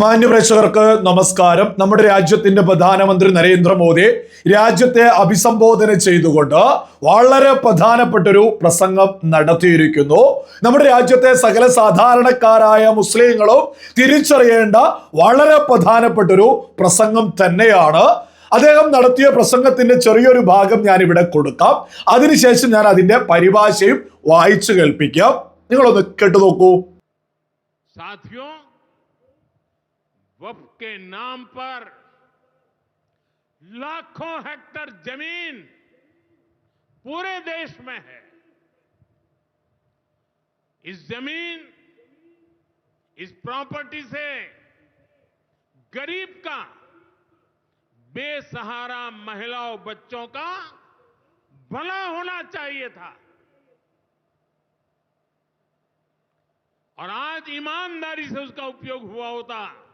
മാന്യ പ്രേക്ഷകർക്ക് നമസ്കാരം. നമ്മുടെ രാജ്യത്തിന്റെ പ്രധാനമന്ത്രി നരേന്ദ്രമോദി രാജ്യത്തെ അഭിസംബോധന ചെയ്തുകൊണ്ട് വളരെ പ്രധാനപ്പെട്ട ഒരു പ്രസംഗം നടത്തിയിരിക്കുന്നു. നമ്മുടെ രാജ്യത്തെ സകല സാധാരണക്കാരായ മുസ്ലിങ്ങളും തിരിച്ചറിയേണ്ട വളരെ പ്രധാനപ്പെട്ടൊരു പ്രസംഗം തന്നെയാണ്. അദ്ദേഹം നടത്തിയ പ്രസംഗത്തിന്റെ ചെറിയൊരു ഭാഗം ഞാൻ ഇവിടെ കൊടുക്കാം. അതിനുശേഷം ഞാൻ അതിന്റെ പരിഭാഷയും വായിച്ചു കേൾപ്പിക്കാം. നിങ്ങളൊന്ന് കേട്ടു നോക്കൂ. സാധിയോ? वफ के नाम पर लाखों हेक्टर ज़मीन पूरे देश में है। इस ज़मीन, इस प्रॉपर्टी से गरीब का, बेसहारा महिलाओं बच्चों का भला होना चाहिए था। और आज ईमानदारी से उसका उपयोग हुआ होता।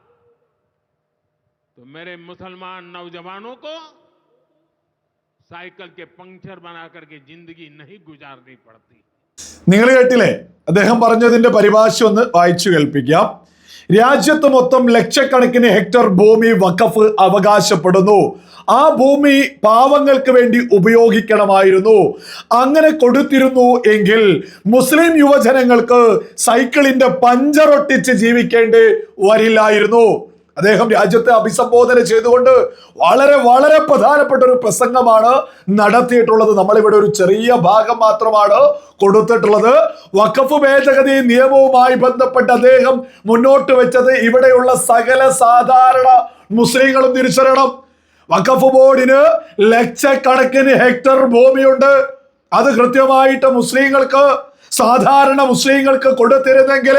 तो मेरे मुसलमान नौजवानों को साइकिल के पंक्चर बना करके जिंदगी नहीं गुजारनी पड़ती നിങ്ങൾ കേട്ടില്ലേ അദ്ദേഹം പറഞ്ഞതിന്റെ പരിഭാഷ ഒന്ന് വായിച്ചു കേൾപ്പിക്കാം രാജ്യത്ത് മൊത്തം ലക്ഷക്കണക്കിന് ഹെക്ടർ ഭൂമി വഖഫ് അവകാശപ്പെടുന്നു ആ ഭൂമി പാവങ്ങൾക്ക് വേണ്ടി ഉപയോഗിക്കണമായിരുന്നു അങ്ങനെ കൊടുത്തിരുന്നു എങ്കിൽ മുസ്ലിം യുവജനങ്ങൾക്ക് സൈക്കിളിന്റെ പഞ്ചറൊട്ടിച്ച് ജീവിക്കേണ്ടി വരില്ലായിരുന്നു അദ്ദേഹം രാജ്യത്തെ അഭിസംബോധന ചെയ്തുകൊണ്ട് വളരെ വളരെ പ്രധാനപ്പെട്ട ഒരു പ്രസംഗമാണ് നടത്തിയിട്ടുള്ളത്. നമ്മളിവിടെ ഒരു ചെറിയ ഭാഗം മാത്രമാണ് കൊടുത്തിട്ടുള്ളത്. വഖഫ് ഭേദഗതി നിയമവുമായി ബന്ധപ്പെട്ട് അദ്ദേഹം മുന്നോട്ട് വെച്ചത് ഇവിടെയുള്ള സകല സാധാരണ മുസ്ലിങ്ങളും തിരിച്ചറിയണം. വഖഫ് ബോർഡിന് ലക്ഷക്കണക്കിന് ഹെക്ടർ ഭൂമിയുണ്ട്. അത് കൃത്യമായിട്ട് മുസ്ലിങ്ങൾക്ക് സാധാരണ മുസ്ലിങ്ങൾക്ക് കൊടുത്തിരുന്നെങ്കിൽ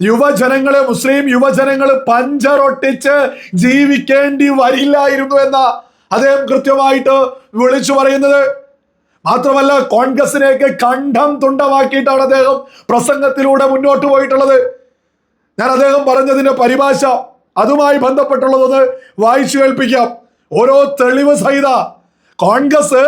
യുവജനങ്ങൾ മുസ്ലിം യുവജനങ്ങൾ പഞ്ചറൊട്ടിച്ച് ജീവിക്കേണ്ടി വരില്ലായിരുന്നു എന്ന അദ്ദേഹം കൃത്യമായിട്ട് വിളിച്ചു പറയുന്നത്. മാത്രമല്ല കോൺഗ്രസിനെയൊക്കെ കണ്ഠം തുണ്ടമാക്കിയിട്ടാണ് അദ്ദേഹം പ്രസംഗത്തിലൂടെ മുന്നോട്ട് പോയിട്ടുള്ളത്. ഞാൻ അദ്ദേഹം പറഞ്ഞതിന്റെ പരിഭാഷ അതുമായി ബന്ധപ്പെട്ടുള്ളതൊന്ന് വായിച്ചു കേൾപ്പിക്കാം. ഓരോ തെളിവ് സഹിത കോൺഗ്രസ്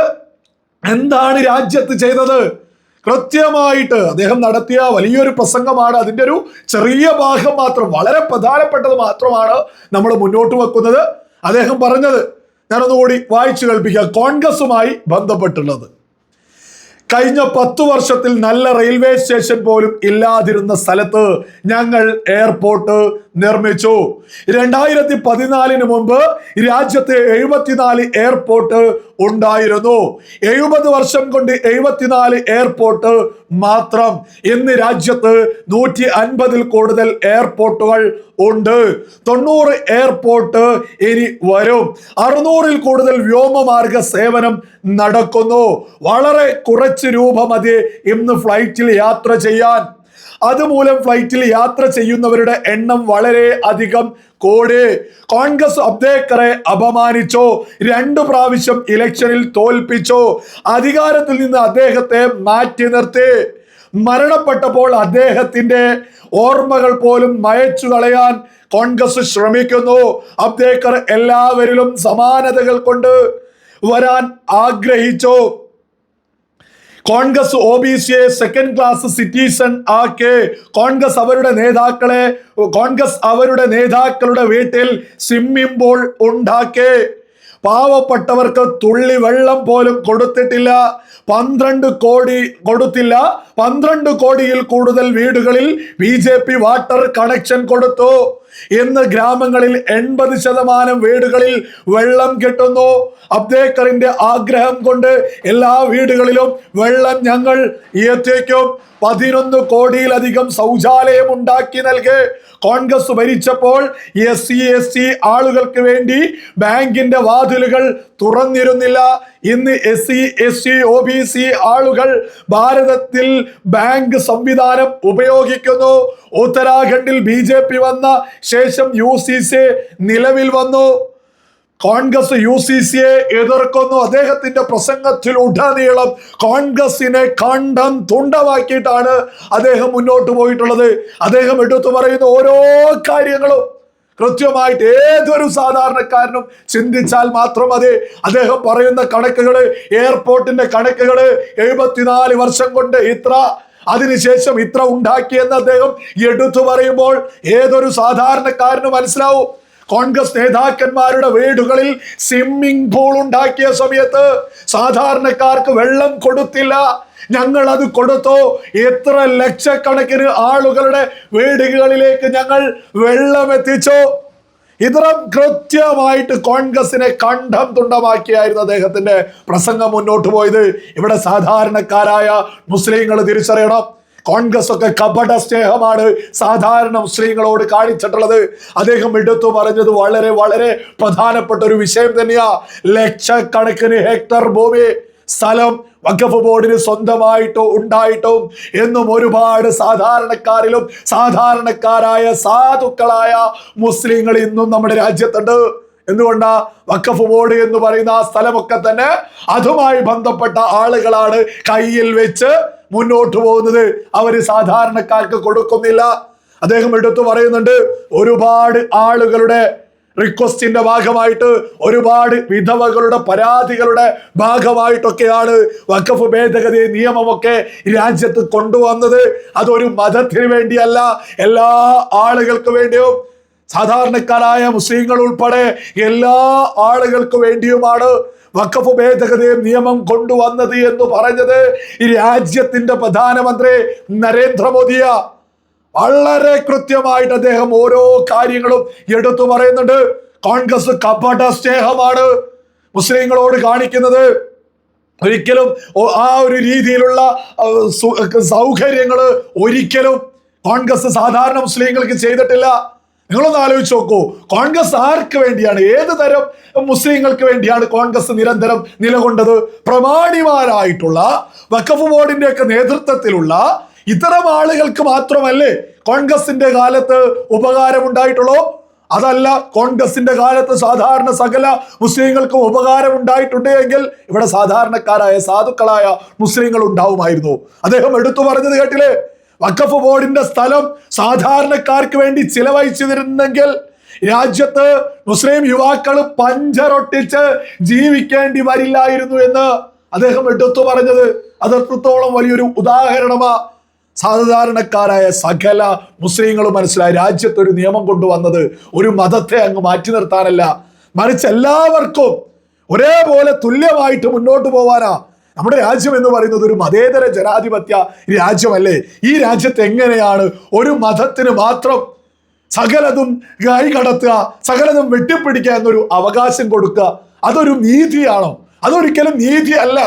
എന്താണ് രാജ്യത്ത് ചെയ്തത്? കൃത്യമായിട്ട് അദ്ദേഹം നടത്തിയ വലിയൊരു പ്രസംഗമാണ്. അതിന്റെ ഒരു ചെറിയ ഭാഗം മാത്രം വളരെ പ്രധാനപ്പെട്ടത് മാത്രമാണ് നമ്മൾ മുന്നോട്ട് വെക്കുന്നത്. അദ്ദേഹം പറഞ്ഞത് ഞാനൊന്നുകൂടി വായിച്ചു കേൾപ്പിക്കുക കോൺഗ്രസുമായി ബന്ധപ്പെട്ടുള്ളത്. കഴിഞ്ഞ പത്തു വർഷത്തിൽ നല്ല റെയിൽവേ സ്റ്റേഷൻ പോലും ഇല്ലാതിരുന്ന സ്ഥലത്ത് ഞങ്ങൾ എയർപോർട്ട് നിർമ്മിച്ചു. രണ്ടായിരത്തി പതിനാലിന് മുമ്പ് രാജ്യത്തെ എഴുപത്തിനാല് എയർപോർട്ട് ഉണ്ടായിരുന്നു. എഴുപത് വർഷം കൊണ്ട് എഴുപത്തിനാല് എയർപോർട്ട് മാത്രം. ഇന്ന് രാജ്യത്ത് നൂറ്റി അൻപതിൽ കൂടുതൽ എയർപോർട്ടുകൾ ഉണ്ട്. തൊണ്ണൂറ് എയർപോർട്ട് ഇനി വരും. അറുന്നൂറിൽ കൂടുതൽ വ്യോമമാർഗ സേവനം നടക്കുന്നു. വളരെ കുറച്ച് രൂപ മതി ഇന്ന് ഫ്ലൈറ്റിൽ യാത്ര ചെയ്യാൻ. അതുമൂലം ഫ്ലൈറ്റിൽ യാത്ര ചെയ്യുന്നവരുടെ എണ്ണം വളരെ അധികം. കൂടി കോൺഗ്രസ് അബ്ദേക്കറെ അപമാനിച്ചോ രണ്ടു പ്രാവശ്യം ഇലക്ഷനിൽ തോൽപ്പിച്ചോ അധികാരത്തിൽ നിന്ന് അദ്ദേഹത്തെ മാറ്റി നിർത്തി. മരണപ്പെട്ടപ്പോൾ അദ്ദേഹത്തിന്റെ ഓർമ്മകൾ പോലും മയച്ചു കളയാൻ കോൺഗ്രസ് ശ്രമിക്കുന്നു. അബ്ദേക്കർ എല്ലാവരിലും സമാനതകൾ കൊണ്ട് വരാൻ ആഗ്രഹിച്ചു കോൺഗ്രസ് ഒ ബി സിയെ സെക്കൻഡ് ക്ലാസ് സിറ്റിസൺ ആക്കി കോൺഗ്രസ് അവരുടെ നേതാക്കളെ കോൺഗ്രസ് അവരുടെ നേതാക്കളുടെ വീട്ടിൽ സ്വിമ്മിംഗ് പൂൾ ഉണ്ടാക്കി. പാവപ്പെട്ടവർക്ക് തുള്ളി വെള്ളം പോലും കൊടുത്തിട്ടില്ല. പന്ത്രണ്ട് കോടി കൊടുത്തില്ല. പന്ത്രണ്ട് കോടിയിൽ കൂടുതൽ വീടുകളിൽ ബി വാട്ടർ കണക്ഷൻ കൊടുത്തു. ഇന്ന് ഗ്രാമങ്ങളിൽ എൺപത് ശതമാനം വീടുകളിൽ വെള്ളം കിട്ടുന്നു. അബ്ദേക്കറിന്റെ ആഗ്രഹം കൊണ്ട് എല്ലാ വീടുകളിലും വെള്ളം ഞങ്ങൾ എത്തിക്കും പതിനൊന്ന് കോടിയിലധികം ശൗചാലയം ഉണ്ടാക്കി നൽകി. കോൺഗ്രസ് ഭരിച്ചപ്പോൾ എസ് സി എസ് സി ആളുകൾക്ക് വേണ്ടി ബാങ്കിന്റെ വാതിലുകൾ തുറന്നിരുന്നില്ല. ഇന്ന് S C S T O B C ആളുകൾ ഭാരതത്തിൽ ബാങ്ക് സംവിധാനം ഉപയോഗിക്കുന്നു. ഉത്തരാഖണ്ഡിൽ ബി ജെ പി വന്ന ശേഷം യു സി സി നിലവിൽ വന്നു. കോൺഗ്രസ് യു സി സിയെ എതിർക്കുന്നു. അദ്ദേഹത്തിന്റെ പ്രസംഗത്തിൽ ഉടനീളം കോൺഗ്രസിനെ കണ്ടം തുണ്ടമാക്കിയിട്ടാണ് അദ്ദേഹം മുന്നോട്ട് പോയിട്ടുള്ളത്. അദ്ദേഹം എടുത്തു പറയുന്ന ഓരോ കാര്യങ്ങളും കൃത്യമായിട്ട് ഏതൊരു സാധാരണക്കാരനും ചിന്തിച്ചാൽ മാത്രം അതെ അദ്ദേഹം പറയുന്ന കണക്കുകൾ എയർപോർട്ടിന്റെ കണക്കുകൾ എഴുപത്തിനാല് വർഷം കൊണ്ട് ഇത്ര അതിനുശേഷം ഇത്ര ഉണ്ടാക്കിയെന്ന് അദ്ദേഹം എടുത്തു പറയുമ്പോൾ ഏതൊരു സാധാരണക്കാരനും മനസ്സിലാവും. കോൺഗ്രസ് നേതാക്കന്മാരുടെ വീടുകളിൽ സ്വിമ്മിംഗ് പൂൾ ഉണ്ടാക്കിയ സമയത്ത് സാധാരണക്കാർക്ക് വെള്ളം കൊടുത്തില്ല. ഞങ്ങൾ അത് കൊടുത്തോ. എത്ര ലക്ഷക്കണക്കിന് ആളുകളുടെ വീടുകളിലേക്ക് ഞങ്ങൾ വെള്ളം എത്തിച്ചോ. ഇത്തരം കൃത്യമായിട്ട് കോൺഗ്രസിനെ കണ്ഠം തുണ്ടമാക്കിയായിരുന്നു അദ്ദേഹത്തിന്റെ പ്രസംഗം മുന്നോട്ട് പോയത്. ഇവിടെ സാധാരണക്കാരായ മുസ്ലിങ്ങൾ തിരിച്ചറിയണം. കോൺഗ്രസ് ഒക്കെ കപട സ്നേഹമാണ് സാധാരണ മുസ്ലിങ്ങളോട് കാണിച്ചിട്ടുള്ളത്. അദ്ദേഹം എടുത്തു പറഞ്ഞത് വളരെ വളരെ പ്രധാനപ്പെട്ട ഒരു വിഷയം തന്നെയാ. ലക്ഷക്കണക്കിന് ഹെക്ടർ ഭൂമി സ്ഥലം വഖഫ് ബോർഡിന് സ്വന്തമായിട്ടോ ഉണ്ടായിട്ടോ എന്നും ഒരുപാട് സാധാരണക്കാരിലും സാധാരണക്കാരായ സാധുക്കളായ മുസ്ലിങ്ങൾ ഇന്നും നമ്മുടെ രാജ്യത്തുണ്ട്. എന്തുകൊണ്ടാ? വഖഫ് ബോർഡ് എന്ന് പറയുന്ന ആ സ്ഥലമൊക്കെ തന്നെ അതുമായി ബന്ധപ്പെട്ട ആളുകളാണ് കയ്യിൽ വെച്ച് മുന്നോട്ട് പോകുന്നത്. അവർ സാധാരണക്കാർക്ക് കൊടുക്കുന്നില്ല. അദ്ദേഹം എടുത്തു പറയുന്നുണ്ട് ഒരുപാട് ആളുകളുടെ റിക്വസ്റ്റിന്റെ ഭാഗമായിട്ട് ഒരുപാട് വിധവകളുടെ പരാതികളുടെ ഭാഗമായിട്ടൊക്കെയാണ് വഖഫ് ഭേദഗതി നിയമമൊക്കെ രാജ്യത്ത് കൊണ്ടുവന്നത്. അതൊരു മതത്തിന് വേണ്ടിയല്ല. എല്ലാ ആളുകൾക്ക് വേണ്ടിയും സാധാരണക്കാരായ മുസ്ലിങ്ങൾ ഉൾപ്പെടെ എല്ലാ ആളുകൾക്ക് വേണ്ടിയുമാണ് വഖഫ് ഭേദഗതി നിയമം കൊണ്ടുവന്നത് എന്ന് പറഞ്ഞത് രാജ്യത്തിന്റെ പ്രധാനമന്ത്രി നരേന്ദ്രമോദിയ. വളരെ കൃത്യമായിട്ട് അദ്ദേഹം ഓരോ കാര്യങ്ങളും എടുത്തു പറയുന്നുണ്ട്. കോൺഗ്രസ് കപട സ്നേഹമാണ് മുസ്ലിങ്ങളോട് കാണിക്കുന്നത്. ഒരിക്കലും ആ ഒരു രീതിയിലുള്ള സൗകര്യങ്ങൾ ഒരിക്കലും കോൺഗ്രസ് സാധാരണ മുസ്ലിങ്ങൾക്ക് ചെയ്തിട്ടില്ല. നിങ്ങളൊന്ന് ആലോചിച്ച് നോക്കൂ. കോൺഗ്രസ് ആർക്ക് വേണ്ടിയാണ്? ഏത് തരം മുസ്ലിങ്ങൾക്ക് വേണ്ടിയാണ് കോൺഗ്രസ് നിരന്തരം നിലകൊണ്ടത്? പ്രമാണിമാരായിട്ടുള്ള വഖഫ് ബോർഡിന്റെ ഒക്കെ നേതൃത്വത്തിലുള്ള ഇത്തരം ആളുകൾക്ക് മാത്രമല്ലേ കോൺഗ്രസിന്റെ കാലത്ത് ഉപകാരമുണ്ടായിട്ടുള്ളൂ? അതല്ല കോൺഗ്രസിന്റെ കാലത്ത് സാധാരണ സകല മുസ്ലിങ്ങൾക്കും ഉപകാരം ഉണ്ടായിട്ടുണ്ട് എങ്കിൽ ഇവിടെ സാധാരണക്കാരായ സാധുക്കളായ മുസ്ലിങ്ങൾ ഉണ്ടാവുമായിരുന്നു. അദ്ദേഹം എടുത്തു പറഞ്ഞത് കേട്ടില്ലേ? വഖഫ് ബോർഡിന്റെ സ്ഥലം സാധാരണക്കാർക്ക് വേണ്ടി ചിലവഴിച്ചിരുന്നെങ്കിൽ രാജ്യത്ത് മുസ്ലിം യുവാക്കൾ പഞ്ചറൊട്ടിച്ച് ജീവിക്കേണ്ടി വരില്ലായിരുന്നു എന്ന് അദ്ദേഹം എടുത്തു പറഞ്ഞത്. അത് എത്രത്തോളം വലിയൊരു ഉദാഹരണമാ. സാധാരണക്കാരായ സകല മുസ്ലിങ്ങളും മനസ്സിലായി. രാജ്യത്ത് ഒരു നിയമം കൊണ്ടുവന്നത് ഒരു മതത്തെ അങ്ങ് മാറ്റി നിർത്താനല്ല. മറിച്ച് എല്ലാവർക്കും ഒരേപോലെ തുല്യമായിട്ട് മുന്നോട്ട് പോവാനാ. നമ്മുടെ രാജ്യം എന്ന് പറയുന്നത് ഒരു മതേതര ജനാധിപത്യ രാജ്യമല്ലേ? ഈ രാജ്യത്ത് എങ്ങനെയാണ് ഒരു മതത്തിന് മാത്രം സകലതും കൈ കടത്തുക സകലതും വെട്ടിപ്പിടിക്കുക എന്നൊരു അവകാശം കൊടുക്കുക? അതൊരു നീതിയാണോ? അതൊരിക്കലും നീതി അല്ല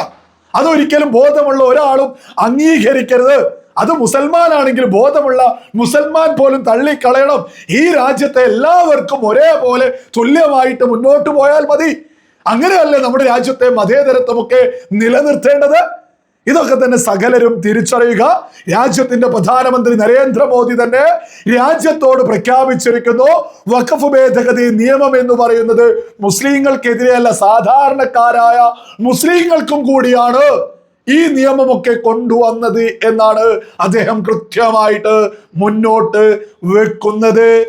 അതൊരിക്കലും ബോധമുള്ള ഒരാളും അംഗീകരിക്കരുത്. അത് മുസൽമാനാണെങ്കിൽ ബോധമുള്ള മുസൽമാൻ പോലും തള്ളിക്കളയണം. ഈ രാജ്യത്തെ എല്ലാവർക്കും ഒരേപോലെ തുല്യമായിട്ട് മുന്നോട്ട് പോയാൽ മതി. അങ്ങനെയല്ലേ നമ്മുടെ രാജ്യത്തെ മതേതരത്വമൊക്കെ നിലനിർത്തേണ്ടത്? ഇതൊക്കെ തന്നെ സകലരും തിരിച്ചറിയുക. രാജ്യത്തിന്റെ പ്രധാനമന്ത്രി നരേന്ദ്രമോദി തന്നെ രാജ്യത്തോട് പ്രഖ്യാപിച്ചിരിക്കുന്നു. വഖഫ് ഭേദഗതി നിയമം എന്ന് പറയുന്നത് മുസ്ലിങ്ങൾക്കെതിരെയല്ല സാധാരണക്കാരായ മുസ്ലിങ്ങൾക്കും കൂടിയാണ്. ഈ നിയമമൊക്കെ കൊണ്ടുവന്നത് എന്നാണ് അദ്ദേഹം കൃത്യമായിട്ട് മുന്നോട്ട് വെക്കുന്നത്.